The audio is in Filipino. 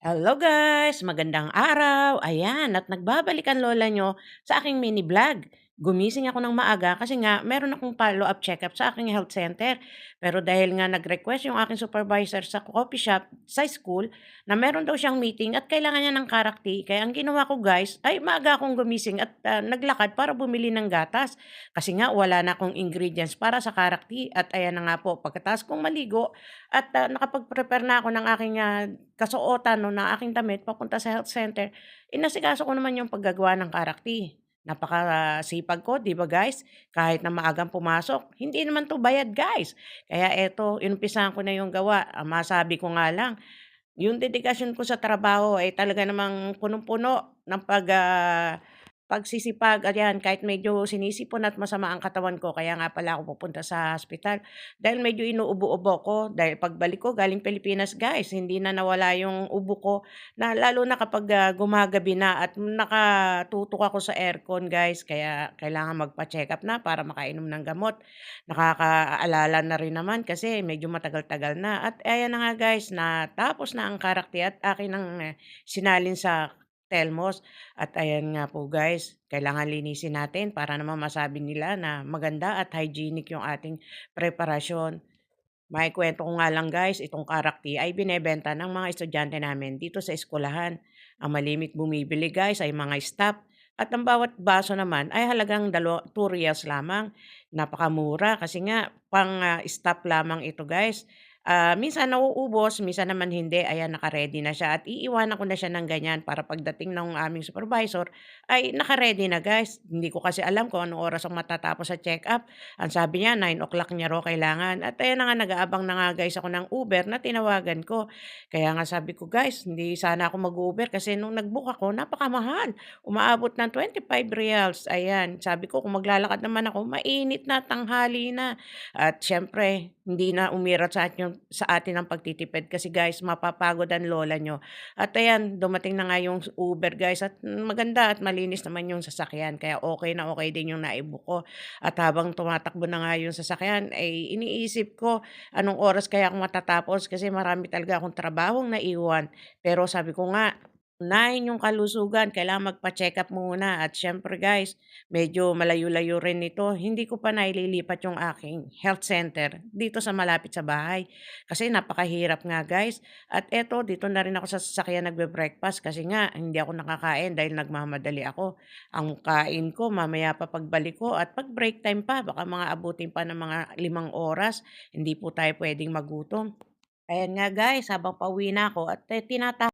Hello guys! Magandang araw! Ayan, at nagbabalik ang lola nyo sa aking mini vlog. Gumising ako ng maaga kasi nga meron akong follow-up check-up sa aking health center. Pero dahil nga nag-request yung aking supervisor sa coffee shop sa school na meron daw siyang meeting at kailangan niya ng karakti. Kaya ang ginawa ko guys ay maaga akong gumising at ah, naglakad para bumili ng gatas. Kasi nga wala na akong ingredients para sa karakti. At ayan na nga po, pagkatapos kong maligo at ah, nakapag-prepare na ako ng aking ah, kasuotan no, ng aking damit papunta sa health center, inasikaso ko naman yung paggagawa ng karakti. Napakasipag ko, 'di ba guys? Kahit na maagang pumasok, hindi naman 'to bayad guys. Kaya eto, inumpisahan ko na yung gawa. Ang masabi ko nga lang, yung dedikasyon ko sa trabaho ay talaga namang punong-puno ng pag ah, pagsisipag, ayan, kahit medyo sinisipon at masama ang katawan ko, kaya nga pala ako pupunta sa hospital. Dahil medyo inuubo-ubo ko, dahil pagbalik ko galing Pilipinas, guys, hindi na nawala yung ubo ko, na lalo na kapag ah, gumagabi na at nakatutok ako sa aircon, guys, kaya kailangan magpa-check up na para makainom ng gamot. Nakakaalala na rin naman kasi medyo matagal-tagal na. At ayan na nga guys, natapos na ang karakti at akin ang eh, sinalin sa Telmos. At ayan nga po guys, kailangan linisin natin para naman masabi nila na maganda at hygienic yung ating preparasyon. Maikwento ko nga lang guys, itong karakti ay binebenta ng mga estudyante namin dito sa eskwelahan. Ang malimit bumibili guys ay mga staff at ang bawat baso naman ay halagang dalo 2 reals lamang. Napakamura kasi nga pang ah, staff lamang ito guys. Ah, minsan nauubos, minsan naman hindi. Ayan, naka-ready na siya at iiwanan ko na siya ng ganyan para pagdating ng aming supervisor ay naka-ready na guys. Hindi ko kasi alam kung anong oras ang matatapos sa check-up. Ang sabi niya, 9 o'clock niya raw kailangan. At ayan na nga, nag-aabang na nga guys ako ng Uber na tinawagan ko. Kaya nga sabi ko, guys, hindi sana ako mag-Uber kasi nung nag-book ako, napakamahal. Umaabot ng 25 reals. Ayan, sabi ko, kung maglalakad naman ako, mainit na, tanghali na. At syempre, hindi na umirat sa sa atin ang pagtitipid kasi guys, mapapagod ang lola nyo. At ayan, dumating na nga yung Uber guys at maganda at malinis naman yung sasakyan. Kaya okay na okay din yung naibo ko. At habang tumatakbo na nga yung sasakyan, ay iniisip ko anong oras kaya ako matatapos kasi marami talaga akong trabahong naiwan. Pero sabi ko nga, Unahin yung kalusugan, kailangan magpa-check-up muna at siyempre guys, medyo malayo-layo rin nito. Hindi ko pa naililipat yung aking health center dito sa malapit sa bahay. Kasi napakahirap nga guys. At eto, dito na rin ako sa sasakyan nagbe-breakfast kasi nga hindi ako nakakain dahil nagmamadali ako. Ang kain ko mamaya pa pagbalik ko at pag break time pa, baka mga abutin pa ng mga limang oras. Hindi po tayo pwedeng magutom. Ayan nga guys, habang pauwi na ako at eh, tinata